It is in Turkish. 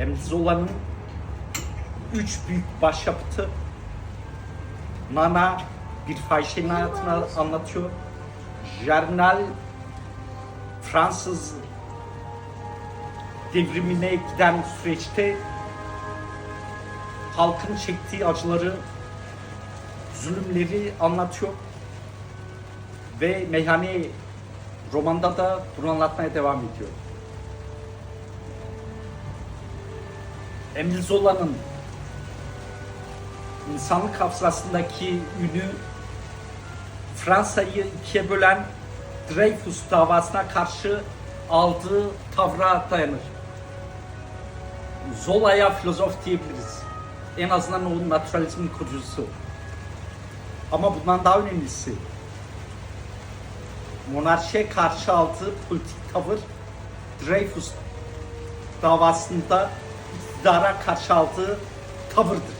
Emre Zola'nın üç büyük başyapıtı Nana bir fahişenin hayatını anlatıyor. Jernal Fransız devrimine giden süreçte halkın çektiği acıları, zulümleri anlatıyor. Ve Meyhane romanda da bunu anlatmaya devam ediyor. Emile Zola'nın insanlık hafızasındaki ünü Fransa'yı ikiye bölen Dreyfus davasına karşı aldığı tavra dayanır. Zola'ya filozof diyebiliriz. En azından o naturalizmin kurucusu. Ama bundan daha önemlisi monarşiye karşı aldığı politik tavır Dreyfus davasında karşı aldığı tavırdır.